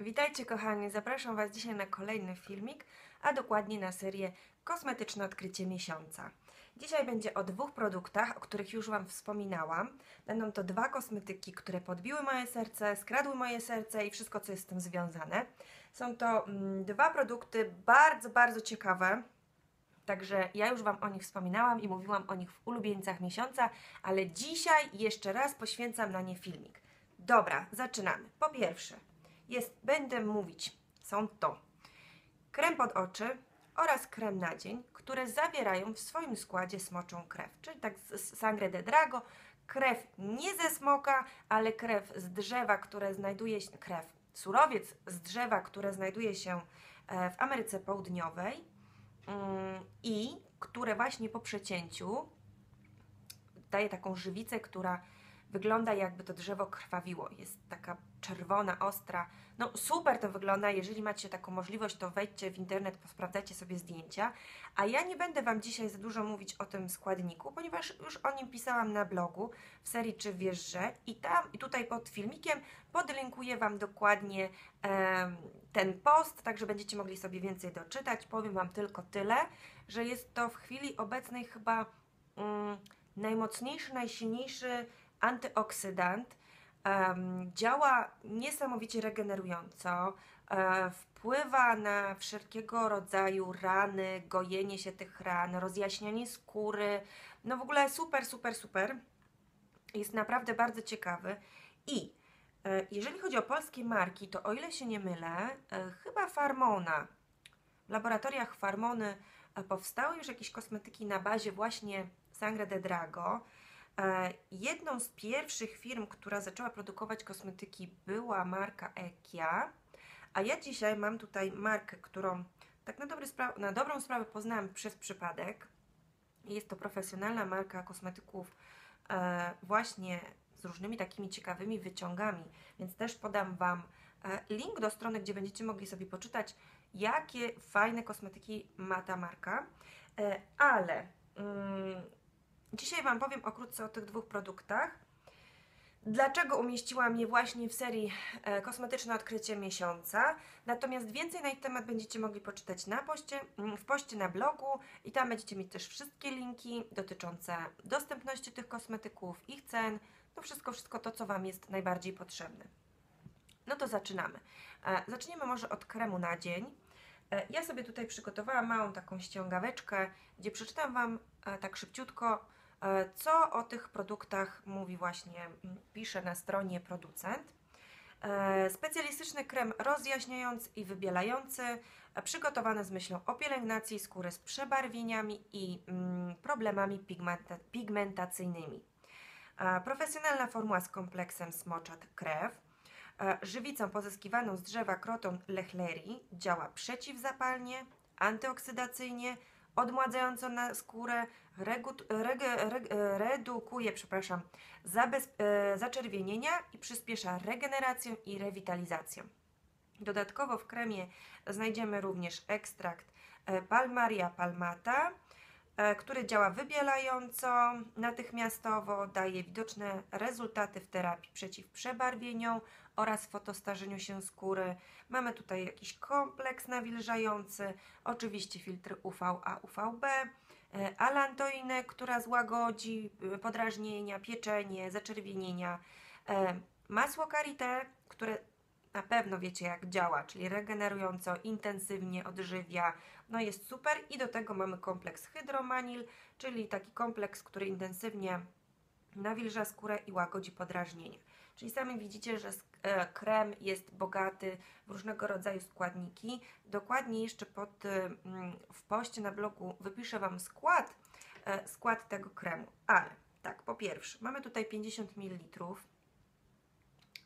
Witajcie kochani, zapraszam Was dzisiaj na kolejny filmik, a dokładnie na serię Kosmetyczne Odkrycie Miesiąca. Dzisiaj będzie o dwóch produktach, o których już Wam wspominałam. Będą to dwa kosmetyki, które podbiły moje serce, skradły moje serce i wszystko, co jest z tym związane. Są to mm, dwa produkty bardzo, bardzo ciekawe. Także ja już Wam o nich wspominałam i mówiłam o nich w ulubieńcach miesiąca, ale dzisiaj jeszcze raz poświęcam na nie filmik. Dobra, zaczynamy. Po pierwsze, jest, będę mówić, są to krem pod oczy oraz krem na dzień, które zawierają w swoim składzie smoczą krew, czyli tak sangre de drago, krew nie ze smoka, ale krew z drzewa, które znajduje się, krew, surowiec z drzewa, które znajduje się e, w Ameryce Południowej mm, i które właśnie po przecięciu daje taką żywicę, która wygląda jakby to drzewo krwawiło. Jest taka czerwona, ostra. No super to wygląda. Jeżeli macie taką możliwość, to wejdźcie w internet, posprawdzajcie sobie zdjęcia. A ja nie będę Wam dzisiaj za dużo mówić o tym składniku, ponieważ już o nim pisałam na blogu w serii Czy wiesz, że i tam i tutaj pod filmikiem podlinkuję Wam dokładnie ten post, także będziecie mogli sobie więcej doczytać. Powiem Wam tylko tyle, że jest to w chwili obecnej chyba mm, najmocniejszy, najsilniejszy antyoksydant. Działa niesamowicie regenerująco, e, wpływa na wszelkiego rodzaju rany, gojenie się tych ran, rozjaśnianie skóry. No w ogóle super, super, super. Jest naprawdę bardzo ciekawy. I e, jeżeli chodzi o polskie marki, to o ile się nie mylę, e, chyba Farmona, w laboratoriach Farmony powstały już jakieś kosmetyki na bazie właśnie Sangre de Drago. E, Jedną z pierwszych firm, która zaczęła produkować kosmetyki, była marka Ekia. A ja dzisiaj mam tutaj markę, którą tak na, dobry na dobrą sprawę poznałam przez przypadek. Jest to profesjonalna marka kosmetyków e, właśnie z różnymi takimi ciekawymi wyciągami, więc też podam Wam e, link do strony, gdzie będziecie mogli sobie poczytać, jakie fajne kosmetyki ma ta marka. Ale dzisiaj Wam powiem okrótce o tych dwóch produktach. Dlaczego umieściłam je właśnie w serii e, Kosmetyczne Odkrycie Miesiąca? Natomiast więcej na ich temat będziecie mogli poczytać na poście, mm, w poście na blogu i tam będziecie mieć też wszystkie linki dotyczące dostępności tych kosmetyków, ich cen, no wszystko, wszystko to, co Wam jest najbardziej potrzebne. No to zaczynamy. E, Zaczniemy może od kremu na dzień. E, Ja sobie tutaj przygotowałam małą taką ściągaweczkę, gdzie przeczytam Wam tak szybciutko, co o tych produktach mówi właśnie, pisze na stronie producent. E, Specjalistyczny krem rozjaśniający i wybielający, e, przygotowany z myślą o pielęgnacji skóry z przebarwieniami i problemami pigmenta- pigmentacyjnymi. E, Profesjonalna formuła z kompleksem smoczat krew. E, Żywicą pozyskiwaną z drzewa kroton lechlerii działa przeciwzapalnie, antyoksydacyjnie, odmładzająco na skórę, redukuje przepraszam, e, zaczerwienienia i przyspiesza regenerację i rewitalizację. Dodatkowo w kremie znajdziemy również ekstrakt e, Palmaria palmata, który działa wybielająco, natychmiastowo, daje widoczne rezultaty w terapii przeciw przebarwieniom oraz fotostarzeniu się skóry. Mamy tutaj jakiś kompleks nawilżający, oczywiście filtry UVA, UVB, e, alantoinę, która złagodzi e, podrażnienia, pieczenie, zaczerwienienia, e, masło karité, które na pewno wiecie jak działa, czyli regenerująco, intensywnie odżywia, no jest super i do tego mamy kompleks hydromanil, czyli taki kompleks, który intensywnie nawilża skórę i łagodzi podrażnienie. Czyli sami widzicie, że e, krem jest bogaty w różnego rodzaju składniki. Dokładnie jeszcze pod, y, mm, w poście na blogu wypiszę Wam skład, e, skład tego kremu. Ale tak, po pierwsze, mamy tutaj 50 ml.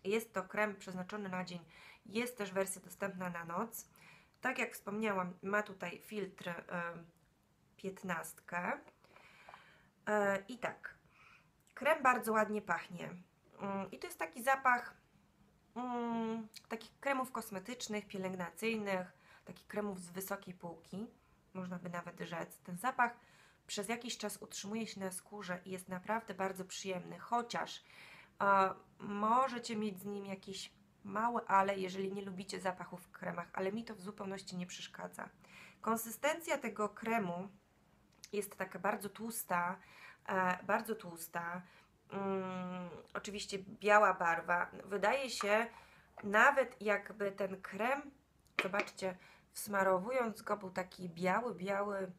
Jest to krem przeznaczony na dzień. Jest też wersja dostępna na noc. Tak jak wspomniałam, ma tutaj filtr y, 15. E, I tak, krem bardzo ładnie pachnie. Mm, I to jest taki zapach mm, takich kremów kosmetycznych, pielęgnacyjnych, takich kremów z wysokiej półki, można by nawet rzec. Ten zapach przez jakiś czas utrzymuje się na skórze i jest naprawdę bardzo przyjemny, chociaż e, możecie mieć z nim jakieś małe ale, jeżeli nie lubicie zapachów w kremach, ale mi to w zupełności nie przeszkadza. Konsystencja tego kremu jest taka bardzo tłusta, e, bardzo tłusta. Mm, oczywiście biała barwa. Wydaje się, nawet jakby ten krem, zobaczcie, wsmarowując go był taki biały, biały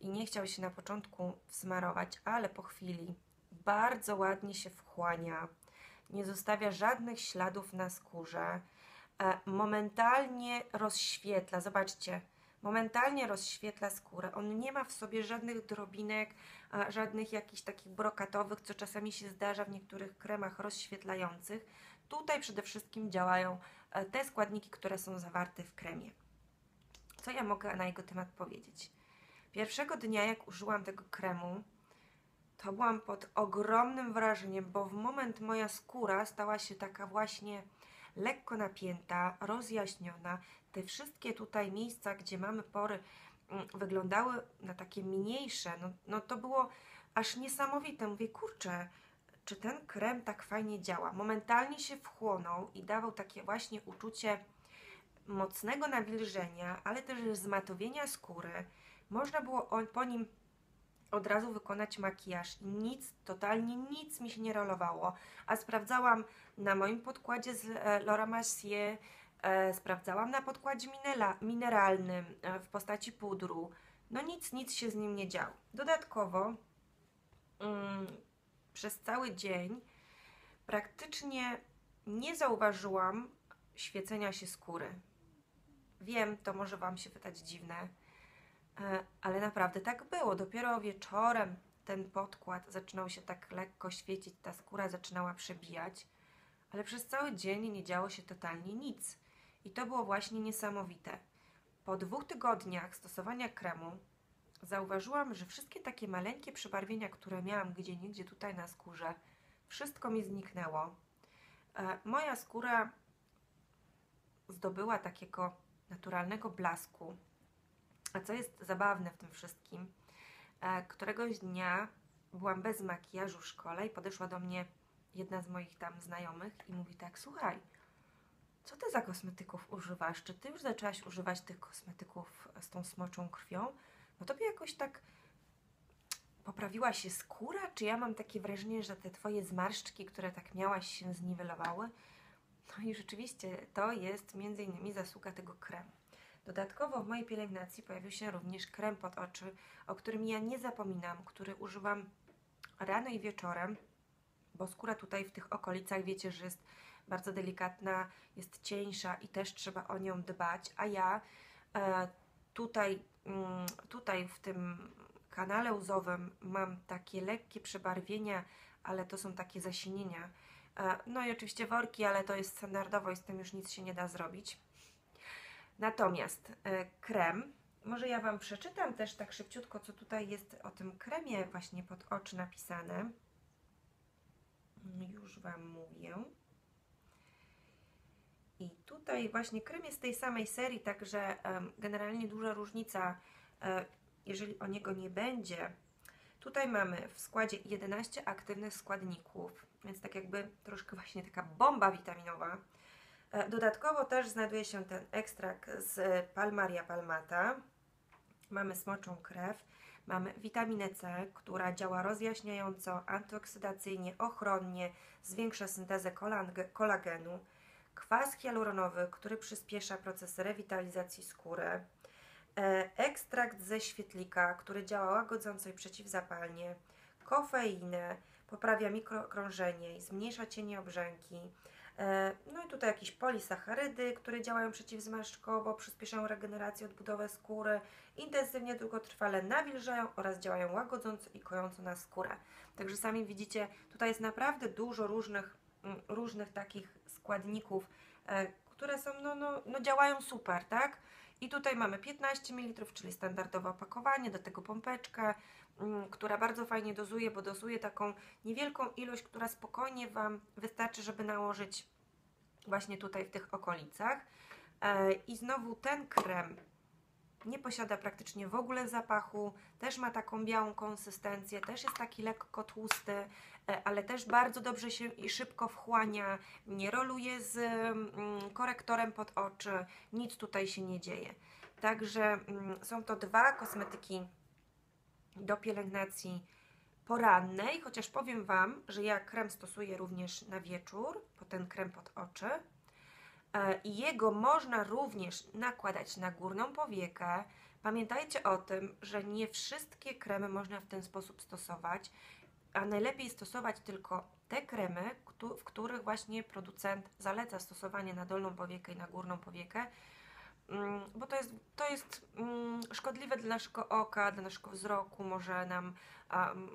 i nie chciał się na początku wsmarować, ale po chwili bardzo ładnie się wchłania, nie zostawia żadnych śladów na skórze, e, momentalnie rozświetla, zobaczcie, momentalnie rozświetla skórę. On nie ma w sobie żadnych drobinek, żadnych jakichś takich brokatowych, co czasami się zdarza w niektórych kremach rozświetlających. Tutaj przede wszystkim działają e, te składniki, które są zawarte w kremie. Co ja mogę na jego temat powiedzieć? Pierwszego dnia, jak użyłam tego kremu, to byłam pod ogromnym wrażeniem, bo w moment moja skóra stała się taka właśnie lekko napięta, rozjaśniona. Te wszystkie tutaj miejsca, gdzie mamy pory, mm, wyglądały na takie mniejsze. No, no to było aż niesamowite. Mówię, kurczę, czy ten krem tak fajnie działa? Momentalnie się wchłonął i dawał takie właśnie uczucie mocnego nawilżenia, ale też zmatowienia skóry. Można było po nim od razu wykonać makijaż. Nic, totalnie nic mi się nie rolowało. A sprawdzałam na moim podkładzie z e, Laura Mercier, e, sprawdzałam na podkładzie minela, mineralnym e, w postaci pudru. No nic, nic się z nim nie działo. Dodatkowo mm, przez cały dzień praktycznie nie zauważyłam świecenia się skóry. Wiem, to może Wam się wydać dziwne, ale naprawdę tak było. Dopiero wieczorem ten podkład zaczynał się tak lekko świecić, ta skóra zaczynała przebijać, ale przez cały dzień nie działo się totalnie nic. I to było właśnie niesamowite. Po dwóch tygodniach stosowania kremu zauważyłam, że wszystkie takie maleńkie przebarwienia, które miałam gdzie niegdzie tutaj na skórze, wszystko mi zniknęło. E, moja skóra zdobyła takiego naturalnego blasku, a co jest zabawne w tym wszystkim, e, któregoś dnia byłam bez makijażu w szkole i podeszła do mnie jedna z moich tam znajomych i mówi tak, słuchaj, co ty za kosmetyków używasz? Czy ty już zaczęłaś używać tych kosmetyków z tą smoczą krwią? No tobie jakoś tak poprawiła się skóra? Czy ja mam takie wrażenie, że te twoje zmarszczki, które tak miałaś, się zniwelowały? No i rzeczywiście to jest między innymi zasługa tego kremu. Dodatkowo w mojej pielęgnacji pojawił się również krem pod oczy, o którym ja nie zapominam, który używam rano i wieczorem, bo skóra tutaj w tych okolicach wiecie, że jest bardzo delikatna, jest cieńsza i też trzeba o nią dbać, a ja e, tutaj, mm, tutaj w tym kanale łzowym mam takie lekkie przebarwienia, ale to są takie zasinienia. E, no i oczywiście worki, ale to jest standardowo i z tym już nic się nie da zrobić. Natomiast e, krem, może ja Wam przeczytam też tak szybciutko, co tutaj jest o tym kremie właśnie pod oczy napisane. Już Wam mówię. I tutaj właśnie krem jest z tej samej serii, także generalnie duża różnica, e, jeżeli o niego nie będzie. Tutaj mamy w składzie 11 aktywnych składników, więc tak jakby troszkę właśnie taka bomba witaminowa. E, dodatkowo też znajduje się ten ekstrakt z Palmaria palmata. Mamy smoczą krew, mamy witaminę C, która działa rozjaśniająco, antyoksydacyjnie, ochronnie, zwiększa syntezę kolagenu, kwas hialuronowy, który przyspiesza proces rewitalizacji skóry, e, ekstrakt ze świetlika, który działa łagodząco i przeciwzapalnie, kofeinę, poprawia mikrokrążenie i zmniejsza cienie obrzęki, no i tutaj jakieś polisacharydy, które działają przeciwzmarszczkowo, przyspieszają regenerację, odbudowę skóry, intensywnie, długotrwale nawilżają oraz działają łagodząco i kojąco na skórę. Także sami widzicie, tutaj jest naprawdę dużo różnych, mm, różnych takich składników, e, które są, no, no, no działają super, tak? I tutaj mamy 15 ml, czyli standardowe opakowanie, do tego pompeczkę, mm, która bardzo fajnie dozuje, bo dozuje taką niewielką ilość, która spokojnie Wam wystarczy, żeby nałożyć właśnie tutaj w tych okolicach. E, I znowu ten krem nie posiada praktycznie w ogóle zapachu, też ma taką białą konsystencję, też jest taki lekko tłusty, e, ale też bardzo dobrze się i szybko wchłania, nie roluje z mm, korektorem pod oczy, nic tutaj się nie dzieje. Także mm, są to dwa kosmetyki do pielęgnacji porannej, chociaż powiem Wam, że ja krem stosuję również na wieczór, po ten krem pod oczy. E, I jego można również nakładać na górną powiekę. Pamiętajcie o tym, że nie wszystkie kremy można w ten sposób stosować, a najlepiej stosować tylko te kremy, w których właśnie producent zaleca stosowanie na dolną powiekę i na górną powiekę, bo to jest, to jest mm, szkodliwe dla naszego oka, dla naszego wzroku, może nam,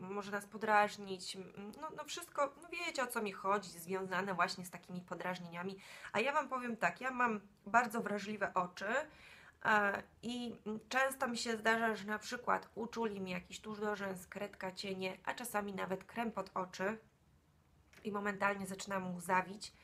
może nas podrażnić, no, no wszystko, no wiecie o co mi chodzi, związane właśnie z takimi podrażnieniami, a ja Wam powiem tak, ja mam bardzo wrażliwe oczy, i często mi się zdarza, że na przykład uczuli mi jakiś tusz do rzęs, kredka, cienie, a czasami nawet krem pod oczy i momentalnie zaczynam łzawić. W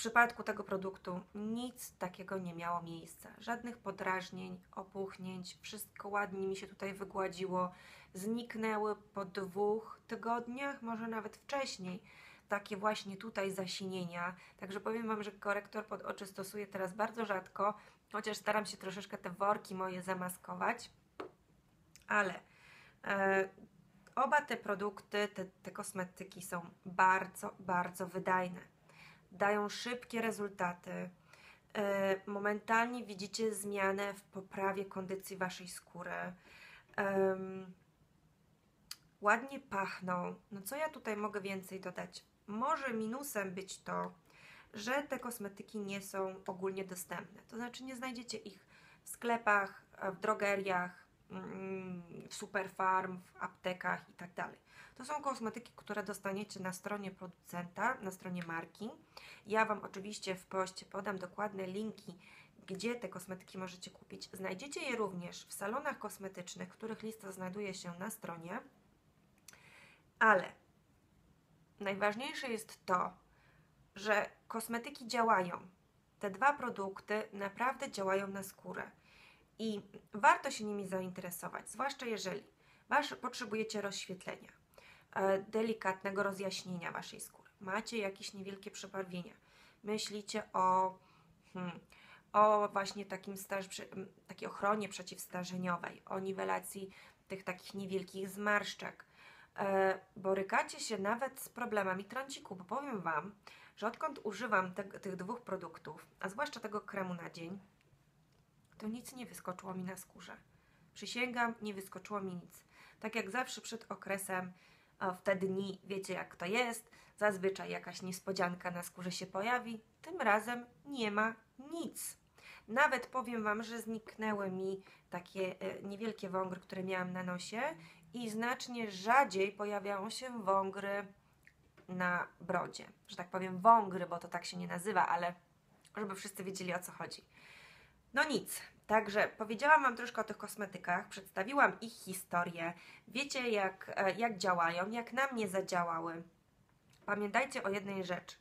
przypadku tego produktu nic takiego nie miało miejsca. Żadnych podrażnień, opuchnięć, wszystko ładnie mi się tutaj wygładziło. Zniknęły po dwóch tygodniach, może nawet wcześniej, takie właśnie tutaj zasinienia. Także powiem Wam, że korektor pod oczy stosuję teraz bardzo rzadko, chociaż staram się troszeczkę te worki moje zamaskować. Ale e, oba te produkty, te, te kosmetyki są bardzo, bardzo wydajne dają szybkie rezultaty. E, momentalnie widzicie zmianę w poprawie kondycji waszej skóry. ładnie pachną. No co ja tutaj mogę więcej dodać? Może minusem być to, że te kosmetyki nie są ogólnie dostępne. To znaczy nie znajdziecie ich w sklepach, w drogeriach, w superfarm, w aptekach itd. Tak to są kosmetyki, które dostaniecie na stronie producenta, na stronie marki. Ja Wam oczywiście w poście podam dokładne linki, gdzie te kosmetyki możecie kupić. Znajdziecie je również w salonach kosmetycznych, których lista znajduje się na stronie. Ale najważniejsze jest to, że kosmetyki działają. Te dwa produkty naprawdę działają na skórę i warto się nimi zainteresować, zwłaszcza jeżeli wasz, potrzebujecie rozświetlenia. E, delikatnego rozjaśnienia Waszej skóry. Macie jakieś niewielkie przebarwienia. Myślicie o, hmm, o właśnie takim staż, takiej ochronie przeciwstarzeniowej, o niwelacji tych takich niewielkich zmarszczek. E, borykacie się nawet z problemami trąciku, bo powiem Wam, że odkąd używam te, tych dwóch produktów, a zwłaszcza tego kremu na dzień, to nic nie wyskoczyło mi na skórze. Przysięgam, nie wyskoczyło mi nic. Tak jak zawsze przed okresem w te dni wiecie jak to jest, zazwyczaj jakaś niespodzianka na skórze się pojawi, tym razem nie ma nic. Nawet powiem Wam, że zniknęły mi takie e, niewielkie wągry, które miałam na nosie i znacznie rzadziej pojawiają się wągry na brodzie. Że tak powiem wągry, bo to tak się nie nazywa, ale żeby wszyscy wiedzieli o co chodzi. No nic, Także powiedziałam Wam troszkę o tych kosmetykach, przedstawiłam ich historię, wiecie jak, e, jak działają, jak na mnie zadziałały. Pamiętajcie o jednej rzeczy.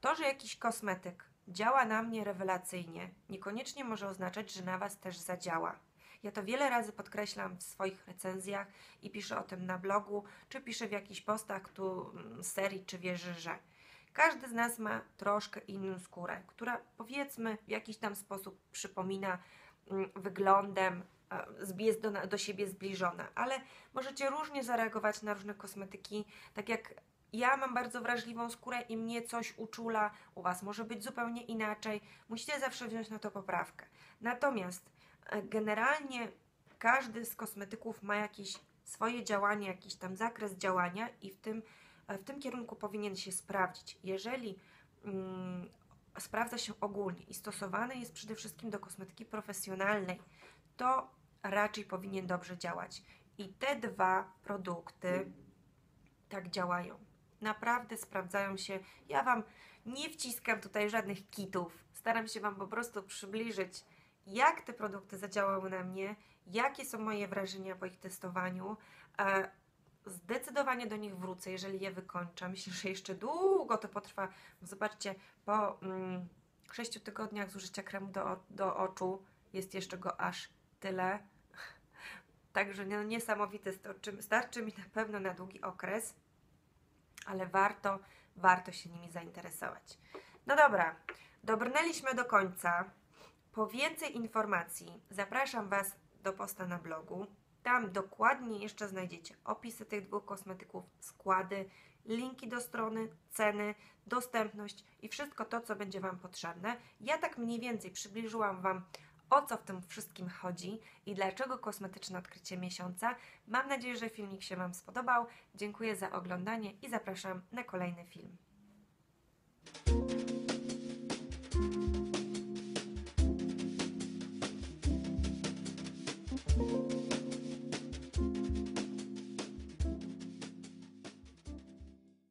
To, że jakiś kosmetyk działa na mnie rewelacyjnie, niekoniecznie może oznaczać, że na Was też zadziała. Ja to wiele razy podkreślam w swoich recenzjach i piszę o tym na blogu, czy piszę w jakichś postach tu mm, serii, czy wierzy, że. Każdy z nas ma troszkę inną skórę, która powiedzmy w jakiś tam sposób przypomina Mm, wyglądem jest do, do siebie zbliżona, ale możecie różnie zareagować na różne kosmetyki, tak jak ja mam bardzo wrażliwą skórę i mnie coś uczula, u Was może być zupełnie inaczej. Musicie zawsze wziąć na to poprawkę. Natomiast e, generalnie każdy z kosmetyków ma jakieś swoje działanie, jakiś tam zakres działania i w tym, e, w tym kierunku powinien się sprawdzić. Jeżeli mm, sprawdza się ogólnie i stosowany jest przede wszystkim do kosmetyki profesjonalnej, to raczej powinien dobrze działać. I te dwa produkty tak działają. Naprawdę sprawdzają się. Ja Wam nie wciskam tutaj żadnych kitów. Staram się Wam po prostu przybliżyć, jak te produkty zadziałały na mnie, jakie są moje wrażenia po ich testowaniu. Zdecydowanie do nich wrócę, jeżeli je wykończę. Myślę, że jeszcze długo to potrwa. Zobaczcie, po mm, 6 tygodniach zużycia kremu do, do oczu jest jeszcze go aż tyle. Także no, niesamowite, starczy, starczy mi na pewno na długi okres, ale warto, warto się nimi zainteresować. No dobra, dobrnęliśmy do końca. Po więcej informacji zapraszam Was do posta na blogu. Tam dokładnie jeszcze znajdziecie opisy tych dwóch kosmetyków, składy, linki do strony, ceny, dostępność i wszystko to, co będzie Wam potrzebne. Ja tak mniej więcej przybliżyłam Wam, o co w tym wszystkim chodzi i dlaczego kosmetyczne odkrycie miesiąca. Mam nadzieję, że filmik się Wam spodobał. Dziękuję za oglądanie i zapraszam na kolejny film.